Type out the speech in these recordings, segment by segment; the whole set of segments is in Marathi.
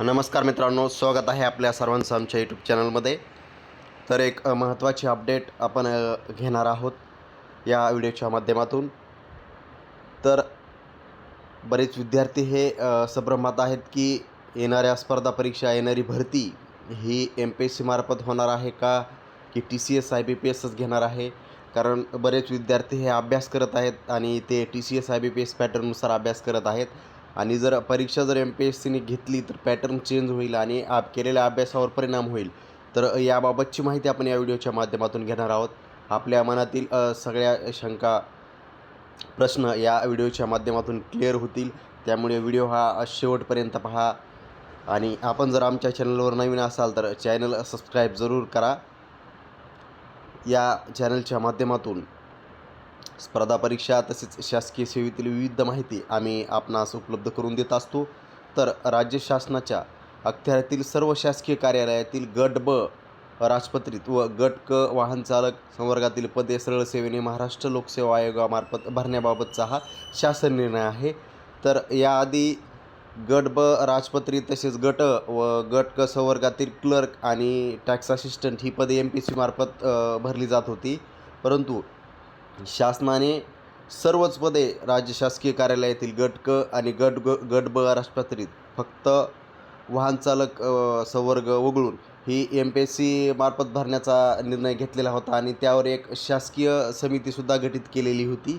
नमस्कार मित्रांनो स्वागत आहे आपल्या सर्वांचं आमच्या यूट्यूब चॅनलमध्ये तर एक महत्त्वाची अपडेट आपण घेणार आहोत या व्हिडिओच्या माध्यमातून. तर बरेच विद्यार्थी हे अ, संभ्रमात आहेत की येणाऱ्या स्पर्धा परीक्षा येणारी भरती ही एम पी एस सीमार्फत होणार आहे का? की T C S I B P such घेणार आहे? कारण बरेच विद्यार्थी हे अभ्यास करत आहेत आणि ते T C S I B P S पॅटर्ननुसार अभ्यास करत आहेत. आणि जर परीक्षा जर एम पी एस सीने घेतली तर पॅटर्न चेंज होईल आणि आप केलेल्या अभ्यासावर परिणाम होईल. तर याबाबतची माहिती आपण या व्हिडिओच्या माध्यमातून घेणार आहोत. आपल्या मनातील सगळ्या शंका प्रश्न या व्हिडिओच्या माध्यमातून क्लिअर होतील. त्यामुळे व्हिडिओ हा शेवटपर्यंत पहा. आणि आपण जर आमच्या चॅनलवर नवीन असाल तर चॅनल सबस्क्राईब जरूर करा. या चॅनलच्या माध्यमातून स्पर्धा परीक्षा तसेच शासकीय सेवेतील विविध माहिती आम्ही आपणास उपलब्ध करून देत असतो. तर राज्य शासनाच्या अखत्यारीतील सर्व शासकीय कार्यालयातील गट ब राजपत्रित व गट क वाहन चालक संवर्गातील पदे सरळ सेवेने महाराष्ट्र लोकसेवा आयोगामार्फत भरण्याबाबतचा हा शासन निर्णय आहे. तर याआधी गट ब राजपत्रित तसेच गट व गट क संवर्गातील क्लर्क आणि टॅक्स असिस्टंट ही पदे एम पी सीमार्फत भरली जात होती. परंतु शासनाने सर्वच पदे राज्य शासकीय कार्यालयातील गट क आणि गट ग गट ब राजपत्रित फक्त वाहनचालक संवर्ग वगळून ही एम पी एस सी मार्फत भरण्याचा निर्णय घेतलेला होता आणि त्यावर एक शासकीय समितीसुद्धा गठीत केलेली होती.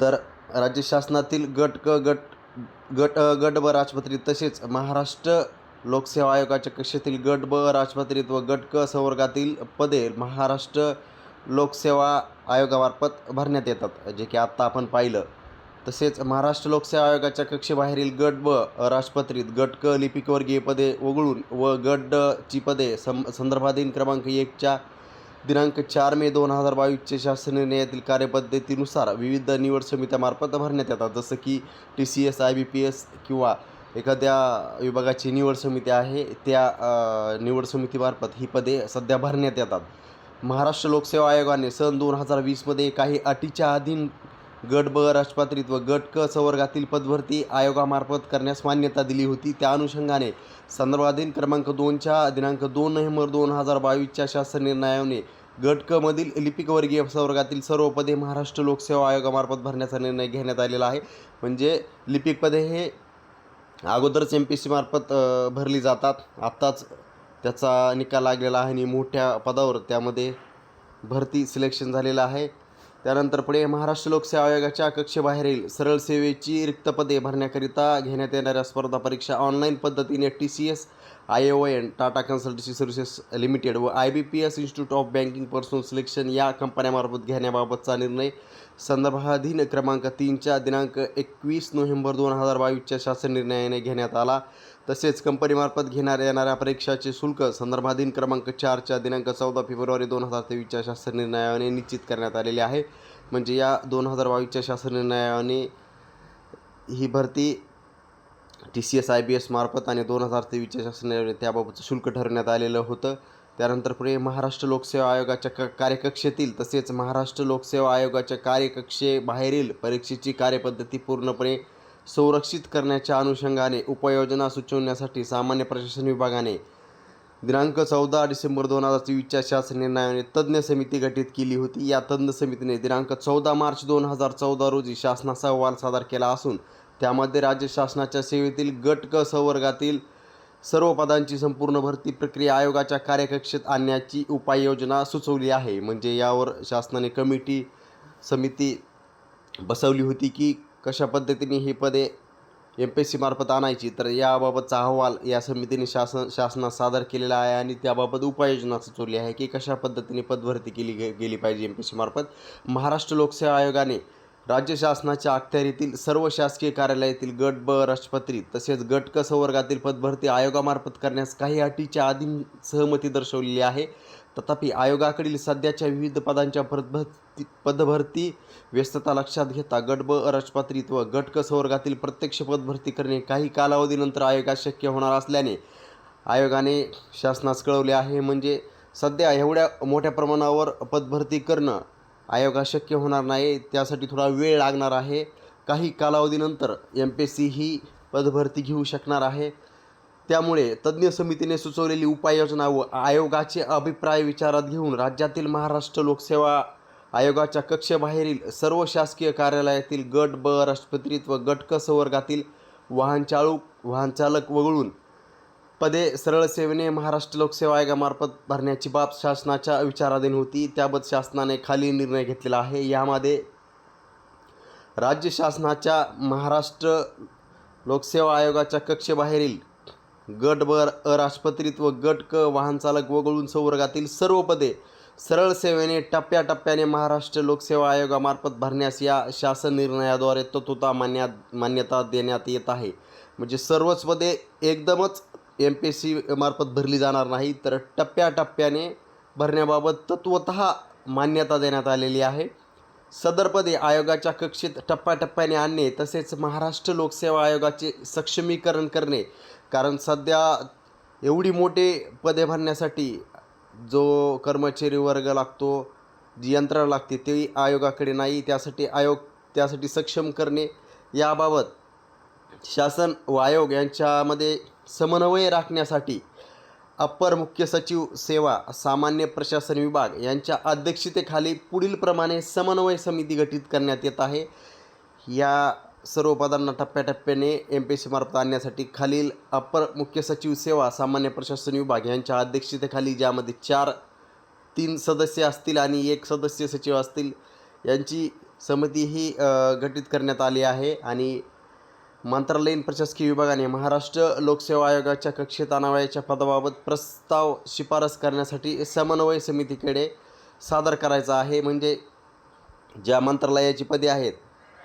तर राज्य शासनातील गट क गट गट गट ब राजपत्रित तसेच महाराष्ट्र लोकसेवा आयोगाच्या कक्षेतील गट ब राजपत्रित व गट क संवर्गातील पदे महाराष्ट्र लोकसेवा आयोगामार्फत भरण्यात येतात जे की आत्ता आपण पाहिलं. तसेच महाराष्ट्र लोकसेवा आयोगाच्या कक्षेबाहेरील गट ब राजपत्रित गट क लिपिकवर्गीय पदे वगळून व गट ड ची पदे सं संदर्भाधीन क्रमांक एकच्या दिनांक चार मे दोन हजार बावीसचे शासन निर्णयातील कार्यपद्धतीनुसार विविध निवड समित्यामार्फत भरण्यात येतात. जसं की T C S I B P S किंवा एखाद्या विभागाची निवड समिती आहे त्या निवड समितीमार्फत ही पदे सध्या भरण्यात येतात. महाराष्ट्र लोकसेवा आयोगाने सन दोन हजार वीसमध्ये काही अटीच्या अधीन गट ब राजपात्रित व गट क संवर्गातील पदभरती आयोगामार्फत करण्यास मान्यता दिली होती. त्या अनुषंगाने संदर्भाधीन क्रमांक दोनच्या दिनांक दोन नोव्हेंबर दोन हजार बावीसच्या शासन निर्णयाने गट क मधील लिपिकवर्गीय संवर्गातील सर्व पदे महाराष्ट्र लोकसेवा आयोगामार्फत भरण्याचा निर्णय घेण्यात आलेला आहे. म्हणजे लिपिक पदे हे अगोदरच एम पी सी मार्फत भरली जातात. आत्ताच त्याचा निकाल लागलेला आहे आणि मोठ्या पदावर त्यामध्ये भरती सिलेक्शन झालेलं आहे. त्यानंतर पुढे महाराष्ट्र लोकसेवा आयोगाच्या कक्षेबाहेरील सरळ सेवेची रिक्त पदे भरण्याकरिता घेण्यात येणाऱ्या स्पर्धा परीक्षा ऑनलाईन पद्धतीने T C S I O N Tata Consultancy Services Limited व I B P S Institute of Banking Personnel Selection या कंपन्यामार्फत घेण्याबाबतचा निर्णय संदर्भाधीन क्रमांक तीनच्या दिनांक एकवीस नोव्हेंबर दोन हजार बावीसच्या शासन निर्णयाने घेण्यात आला. तसेच कंपनीमार्फत घेणाऱ्या येणाऱ्या परीक्षाचे शुल्क संदर्भाधीन क्रमांक चारच्या दिनांक चौदा फेब्रुवारी दोन हजार तेवीसच्या शासन निर्णयाने निश्चित करण्यात आलेले आहे. म्हणजे या दोन हजार बावीसच्या शासन निर्णयाने ही भरती T C S I B एसमार्फत आणि दोन हजार तेवीसच्या शासनाने त्याबाबतचं शुल्क ठरवण्यात आलेलं होतं. त्यानंतर पुढे महाराष्ट्र लोकसेवा आयोगाच्या क कार्यकक्षेतील तसेच महाराष्ट्र लोकसेवा आयोगाच्या कार्यकक्षेबाहेरील परीक्षेची कार्यपद्धती पूर्णपणे संरक्षित करण्याच्या अनुषंगाने उपाययोजना सुचवण्यासाठी सामान्य प्रशासन विभागाने दिनांक चौदा डिसेंबर दोन हजार तेवीसच्या शासन निर्णयाने तज्ज्ञ समिती गठीत केली होती. या तज्ज्ञ समितीने दिनांक चौदा मार्च दोन हजार चौदा रोजी शासनाचा अहवाल सादर केला असून त्यामध्ये राज्य शासनाच्या सेवेतील गट क संवर्गातील सर्व पदांची संपूर्ण भरती प्रक्रिया आयोगाच्या कार्यकक्षेत आणण्याची उपाययोजना सुचवली आहे. म्हणजे यावर शासनाने कमिटी समिती बसवली होती की कशा पद्धतीने ही पदे एम पी एस सी मार्फत आणायची. तर याबाबतचा अहवाल या समितीने शासन शासनात सादर केलेला आहे आणि त्याबाबत उपाययोजना सुचवली आहे की कशा पद्धतीने पदभरती केली गे गेली पाहिजे एम पी एस सी मार्फत. महाराष्ट्र लोकसेवा आयोगाने राज्य शासनाच्या अखत्यारीतील सर्व शासकीय कार्यालयातील गट ब राष्ट्रपत्री तसेच गट क संवर्गातील पदभरती आयोगामार्फत करण्यास काही अटीच्या आधी सहमती दर्शवलेली आहे. तथापि आयोगाकडील सध्याच्या विविध पदांच्या पदभरती पदभरती व्यस्तता लक्षात घेता गट ब राजपात्रित व गट क संवर्गातील प्रत्यक्ष पदभरती करणे काही कालावधीनंतर आयोगात शक्य होणार असल्याने आयोगाने शासनास कळवले आहे. म्हणजे सध्या एवढ्या मोठ्या प्रमाणावर पदभरती करणं आयोगास शक्य होणार नाही त्यासाठी थोडा वेळ लागणार आहे. काही कालावधीनंतर एम पी एस सी ही पदभरती घेऊ शकणार आहे. त्यामुळे तज्ज्ञ समितीने सुचवलेली उपाययोजना व आयोगाचे अभिप्राय विचारात घेऊन राज्यातील महाराष्ट्र लोकसेवा आयोगाच्या कक्षेबाहेरील सर्व शासकीय कार्यालयातील गट ब राष्ट्रपत्रित व गट क संवर्गातील वाहनचालक वगळून पदे सरळ सेवेने महाराष्ट्र लोकसेवा आयोगामार्फत भरण्याची बाब शासनाच्या विचाराधीन होती. त्याबत शासनाने खाली निर्णय घेतलेला आहे. यामध्ये राज्य शासनाच्या महाराष्ट्र लोकसेवा आयोगाच्या कक्षेबाहेरील गट ब अराजपत्रित व गट क वाहनचालक वगळून संवर्गातील सर्व पदे सरळ सेवेने टप्प्याटप्प्याने महाराष्ट्र लोकसेवा आयोगामार्फत भरण्यास या शासन निर्णयाद्वारे तत्वता मान्या मान्यता देण्यात येत आहे. म्हणजे सर्वच पदे एकदमच एम पी एस सी मार्फत भरली जाणार नाही तर टप्प्याटप्प्याने भरण्याबाबत तत्वत मान्यता देण्यात आलेली आहे. सदर पदे आयोगाच्या कक्षेत टप्प्याटप्प्याने आणणे तसेच महाराष्ट्र लोकसेवा आयोगाचे सक्षमीकरण करणे कारण सध्या एवढी मोठे पदे भरण्यासाठी जो कर्मचारी वर्ग लागतो जी यंत्रणा लागते ती आयोगाकडे नाही. त्यासाठी आयोग त्यासाठी सक्षम करणे याबाबत शासन व आयोग यांच्यामध्ये समन्वय राखण्यासाठी अप्पर मुख्य सचिव सेवा सामान्य प्रशासन विभाग यांच्या अध्यक्षतेखाली पुढीलप्रमाणे समन्वय समिती गठीत करण्यात येत आहे. या सर्व पदांना टप्प्याटप्प्याने एम पी एस सीमार्फत आणण्यासाठी खालील अप्पर मुख्य सचिव सेवा सामान्य प्रशासन विभाग यांच्या अध्यक्षतेखाली ज्यामध्ये चार तीन सदस्य असतील आणि एक सदस्य सचिव असतील यांची समिती ही गठीत करण्यात आली आहे आणि मंत्रालयीन प्रशासकीय विभागाने महाराष्ट्र लोकसेवा आयोगाच्या कक्षेत आणावयाच्या पदाबाबत प्रस्ताव शिफारस करण्यासाठी समन्वय समितीकडे सादर करायचा आहे. म्हणजे ज्या मंत्रालयाची पदे आहेत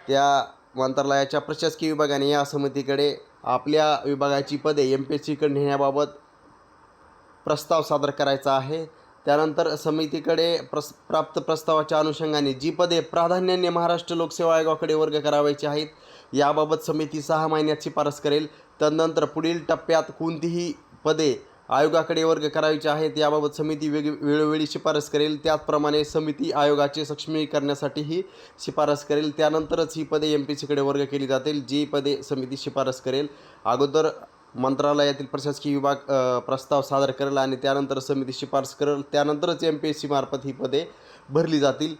त्या मंत्रालयाच्या प्रशासकीय विभागाने या समितीकडे आपल्या विभागाची पदे एम पी एस सीकडे नेण्याबाबत प्रस्ताव सादर करायचा आहे. त्यानंतर समितीकडे प्रस प्राप्त प्रस्तावाच्या अनुषंगाने जी पदे प्राधान्याने महाराष्ट्र लोकसेवा आयोगाकडे वर्ग करावायची आहेत याबाबत समिती सहा महिन्यात शिफारस करेल. तदनंतर पुढील टप्प्यात कोणतीही पदे आयोगाकडे वर्ग करायचे आहेत याबाबत समिती वेग वेळोवेळी शिफारस करेल. त्याचप्रमाणे समिती आयोगाचे सक्षमी करण्यासाठीही शिफारस करेल. त्यानंतरच ही पदे एम पी सीकडे वर्ग केली जातील जी पदे समिती शिफारस करेल. अगोदर मंत्रालयातील प्रशासकीय विभाग प्रस्ताव सादर करेल आणि त्यानंतर समिती शिफारस करेल. त्यानंतरच एम पी एस सीमार्फत ही पदे भरली जातील.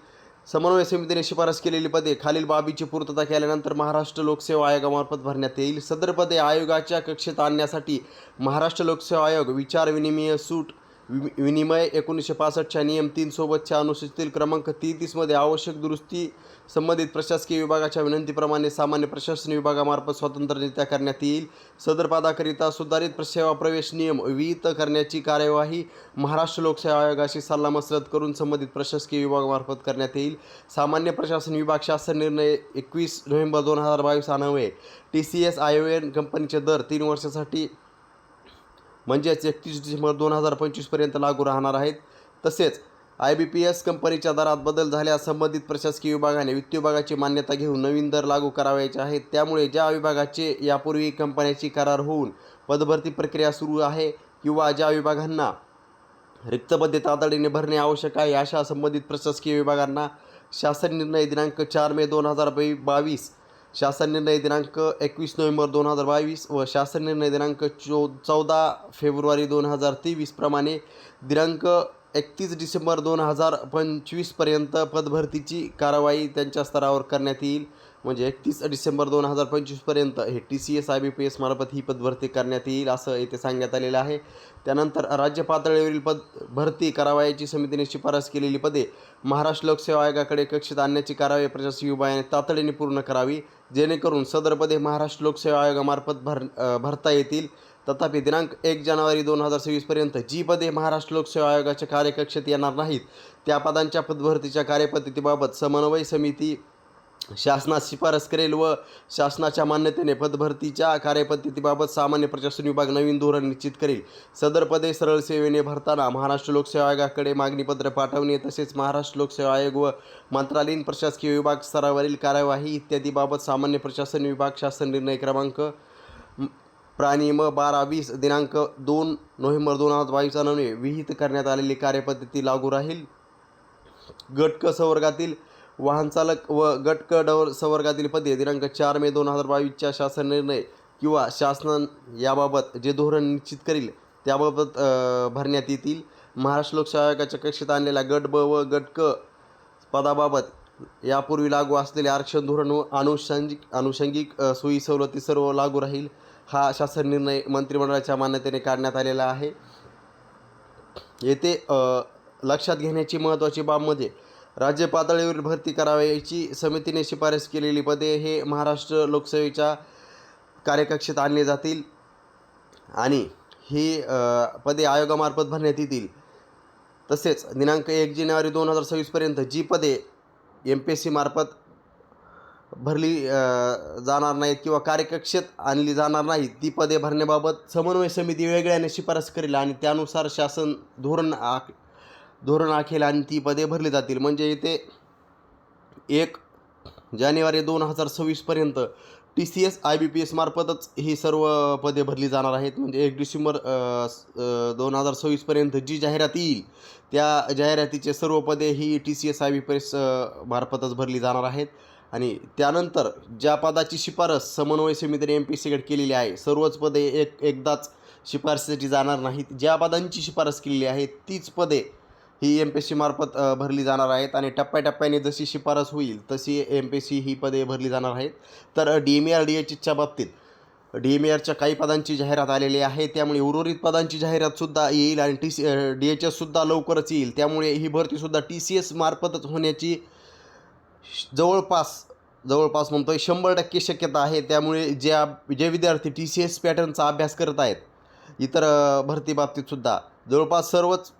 समन्वय समितीने शिफारस केलेली पदे खालील बाबीची पूर्तता केल्यानंतर महाराष्ट्र लोकसेवा आयोगामार्फत भरण्यात येईल. सदर पदे आयोगाच्या कक्षेत आणण्यासाठी महाराष्ट्र लोकसेवा आयोग विचार विनिमय सूट वि विनिमय एकोणीसशे पासष्टच्या नियम तीन सोबतच्या अनुसूचितील क्रमांक तेहतीसमध्ये आवश्यक दुरुस्ती संबंधित प्रशासकीय विभागाच्या विनंतीप्रमाणे सामान्य प्रशासन विभागामार्फत स्वतंत्ररित्या करण्यात येईल. सदर पदाकरिता सुधारित सेवा प्रवेश नियम विहित करण्याची कार्यवाही महाराष्ट्र लोकसेवा आयोगाशी सल्लामसलत करून संबंधित प्रशासकीय विभागामार्फत करण्यात येईल. सामान्य प्रशासन विभाग शासन निर्णय एकवीस नोव्हेंबर दोन हजार बावीस अनवे T C S I O N कंपनीचे दर तीन वर्षासाठी म्हणजेच एकतीस डिसेंबर दोन हजार पंचवीसपर्यंत लागू राहणार आहेत. तसेच आय बी पी एस कंपनीच्या दरात बदल झाल्यास संबंधित प्रशासकीय विभागाने वित्त विभागाची मान्यता घेऊन नवीन दर लागू करावायचे आहेत. त्यामुळे ज्या विभागाचे यापूर्वी कंपन्याची करार होऊन पदभरती प्रक्रिया सुरू आहे किंवा ज्या विभागांना रिक्त पदे तातडीने भरणे आवश्यक आहे अशा संबंधित प्रशासकीय विभागांना शासन निर्णय दिनांक चार मे दोन हजार बावीस शासन निर्णय दिनांक एकवीस नोव्हेंबर दोन हजार बावीस व शासन निर्णय दिनांक चौ चौदा फेब्रुवारी दोन हजार तेवीसप्रमाणे दिनांक एकतीस डिसेंबर दोन हजार पंचवीसपर्यंत पदभरतीची कारवाई त्यांच्या स्तरावर करण्यात येईल. म्हणजे एकतीस डिसेंबर दोन हजार पंचवीसपर्यंत हे T C S I B P S मार्फत ही पदभरती करण्यात येईल असं येथे सांगण्यात आलेलं आहे. त्यानंतर राज्य पातळीवरील पद भरती करावयाची समितीने शिफारस केलेली पदे महाराष्ट्र लोकसेवा आयोगाकडे कक्षेत आणण्याची कारवाई प्रशासकीय विभागाने तातडीने पूर्ण करावी जेणेकरून सदर पदे महाराष्ट्र लोकसेवा आयोगामार्फत भर भरता येतील. तथापि दिनांक एक जानेवारी दोन हजार सव्वीसपर्यंत जी पदे महाराष्ट्र लोकसेवा आयोगाच्या कार्यकक्षेत येणार नाहीत त्या पदांच्या पदभरतीच्या कार्यपद्धतीबाबत समन्वय समिती शासनास शिफारस करेल व शासनाच्या मान्यतेने पदभरतीच्या कार्यपद्धतीबाबत सामान्य प्रशासन विभाग नवीन धोरण निश्चित करेल. सदर पदे सरळ सेवेने भरताना महाराष्ट्र लोकसेवा आयोगाकडे मागणीपत्र पाठवणे तसेच महाराष्ट्र लोकसेवा आयोग व मंत्रालयीन प्रशासकीय विभाग स्तरावरील कार्यवाही इत्यादीबाबत सामान्य प्रशासन विभाग शासन निर्णय क्रमांक प्राणिम प्राणी म बारा वीस दिनांक दोन नोव्हेंबर दोन हजार बावीस अन्वये विहित करण्यात आलेली कार्यपद्धती लागू राहील. गट क संवर्गातील वाहनचालक व गट क ड संवर्गातील पदे दिनांक चार मे दोन हजार बावीसच्या शासन निर्णय किंवा शासन याबाबत जे धोरण निश्चित करील त्याबाबत भरण्यात येतील. महाराष्ट्र लोकसेवा आयोगाच्या कक्षेत आणलेल्या गट ब व गट क पदाबाबत यापूर्वी लागू असलेले आरक्षण धोरण व आनुषंगिक अनुषंगिक सोयी सवलती सर्व लागू राहील हा शासन निर्णय मंत्रिमंडळाच्या मान्यतेने काढण्यात आलेला आहे. येथे लक्षात घेण्याची महत्त्वाची बाब म्हणजे राज्य पातळीवर भरती करावयाची समितीने शिफारस केलेली पदे हे महाराष्ट्र लोकसेवेच्या कार्यकक्षेत आणले जातील. आणि ही पदे आयोगामार्फत भरण्यात येतील. तसेच दिनांक एक जानेवारी दोन हजार सव्वीसपर्यंत जी पदे एम पी एस सी मार्फत भरली जाणार नाहीत किंवा कार्यकक्षेत आणली जाणार नाहीत ती पदे भरण्याबाबत समन्वय समिती वेगळ्याने शिफारस करेल आणि त्यानुसार शासन धोरण आख धोरण आखेल आणि ती पदे भरली जातील. म्हणजे इथे एक जानेवारी दोन हजार सव्वीसपर्यंत T C S I B P एसमार्फतच ही सर्व पदे भरली जाणार आहेत. म्हणजे एक डिसेंबर दोन हजार सव्वीसपर्यंत जी जाहिरात येईल त्या जाहिरातीचे सर्व पदे ही T C S I B P S मार्फतच भरली जाणार आहेत. आणि त्यानंतर ज्या पदाची शिफारस समन्वय समितीने एम पी सीकडे केलेली आहे सर्वच पदे एक एकदाच शिफारसीसाठी जाणार नाहीत. ज्या पदांची शिफारस केलेली आहे तीच पदे ही एम पी एस सीमार्फत भरली जाणार आहेत आणि टप्प्याटप्प्याने जशी शिफारस होईल तशी एम पी एस सी ही पदे भरली जाणार आहेत. तर D M A R D एचच्या बाबतीत डी एम ए आरच्या काही पदांची जाहिरात आलेली आहे. त्यामुळे उर्वरित पदांची जाहिरातसुद्धा येईल आणि टी सी डी एच एससुद्धा लवकरच येईल. त्यामुळे ही भरतीसुद्धा टी सी एस मार्फतच होण्याची जवळपास जवळपास म्हणतो आहे शंभर टक्के शक्यता आहे. त्यामुळे ज्या जे विद्यार्थी टी सी एस पॅटर्नचा अभ्यास करत आहेत इतर भरती बाबतीतसुद्धा जवळपास सर्वच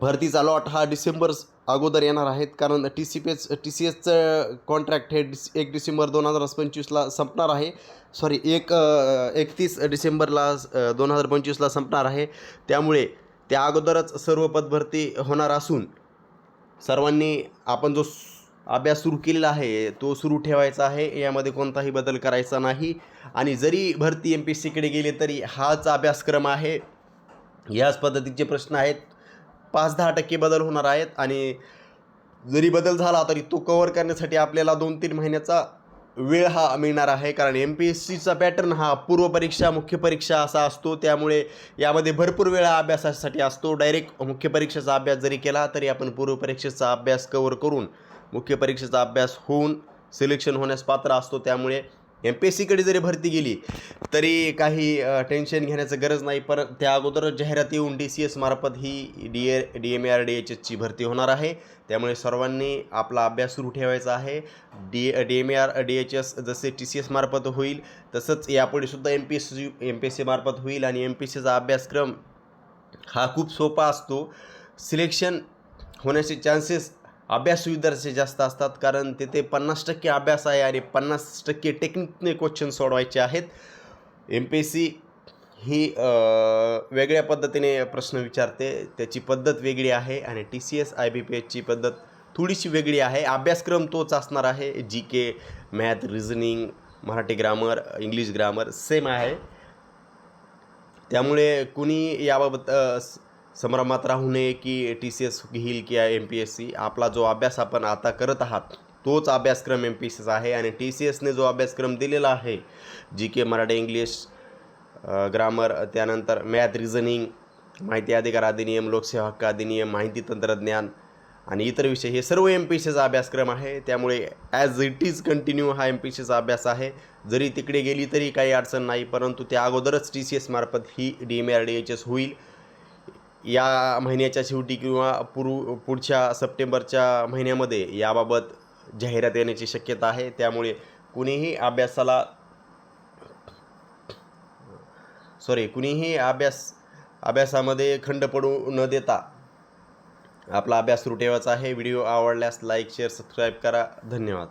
भरतीचा लॉट हा डिसेंबर अगोदर येणार आहेत कारण T C P S T C एसचं कॉन्ट्रॅक्ट हे डिस एक डिसेंबर दोन हजार पंचवीसला संपणार आहे. सॉरी एक एकतीस डिसेंबरला दोन हजार पंचवीसला संपणार आहे. त्यामुळे त्या अगोदरच सर्व पदभरती होणार असून सर्वांनी आपण जो अभ्यास सुरू केलेला आहे तो सुरू ठेवायचा आहे. यामध्ये कोणताही बदल करायचा नाही. आणि जरी भरती एम पी एस सीकडे गेले तरी हाच अभ्यासक्रम आहे. याच पद्धतीचे प्रश्न आहेत. पाच दहा टक्के बदल होणार आहेत आणि जरी बदल झाला तरी तो कवर करण्यासाठी आपल्याला दोन तीन महिन्याचा वेळ हा मिळणार आहे. कारण एम पी एस सीचा पॅटर्न हा पूर्वपरीक्षा मुख्य परीक्षा असा असतो. त्यामुळे यामध्ये भरपूर वेळा अभ्यासासाठी असतो. डायरेक्ट मुख्य परीक्षेचा अभ्यास जरी केला तरी आपण पूर्वपरीक्षेचा अभ्यास कवर करून मुख्य परीक्षेचा अभ्यास होऊन सिलेक्शन होण्यास पात्र असतो. त्यामुळे एम पी एस सीकडे जरी भरती गेली तरी काही टेन्शन घेण्याचं गरज नाही. पर त्या अगोदर जाहिरात येऊन डी सी एस मार्फत ही D A D M A R D H एसची भरती होणार आहे. त्यामुळे सर्वांनी आपला अभ्यास सुरू ठेवायचा आहे. D D M A R D H S जसे टी सी एस मार्फत होईल तसंच यापुढे सुद्धा M P S C M P S C मार्फत होईल आणि एम पी एस सीचा अभ्यासक्रम हा खूप सोपा असतो. सिलेक्शन होण्याचे चान्सेस अभ्यास विद्यार्थी जास्त असतात कारण तिथे पन्नास टक्के अभ्यास आहे आणि पन्नास टक्के टेक्निकने क्वेश्चन सोडवायचे आहेत. एम पी एस सी ही वेगळ्या पद्धतीने प्रश्न विचारते. त्याची पद्धत वेगळी आहे आणि T C S I B P एचची पद्धत थोडीशी वेगळी आहे. अभ्यासक्रम तोच असणार आहे. G K math reasoning Marathi grammar English grammar same आहे. त्यामुळे कुणी याबाबत संभ्रमात राहू नये की टी सी एस घेईल किंवा एम पी एस सी आपला जो अभ्यास आपण आता करत आहात तोच अभ्यासक्रम एम पी एस सीचा आहे आणि टी सी एसने जो अभ्यासक्रम दिलेला आहे G K Marathi English grammar त्यानंतर मॅथ रिझनिंग माहिती अधिकार अधिनियम लोकसेवा हक्क अधिनियम माहिती तंत्रज्ञान आणि इतर विषय हे सर्व एम पी सीचा अभ्यासक्रम आहे. त्यामुळे ॲज इट इज कंटिन्यू हा एम पी सीचा अभ्यास आहे. जरी तिकडे गेली तरी काही अडचण नाही परंतु त्या अगोदरच टी सी एस मार्फत ही D M R D H S होईल. या महिन्याच्या शेवटी किंवा पूर्व पुढच्या सप्टेंबरच्या महिन्यामध्ये याबाबत जाहिरात येण्याची शक्यता आहे. त्यामुळे कुणीही अभ्यासाला सॉरी कुणीही अभ्यास अभ्यासामध्ये खंड पडू न देता आपला अभ्यास सुरू ठेवायचा आहे. व्हिडिओ आवडल्यास लाईक शेअर सबस्क्राईब करा. धन्यवाद.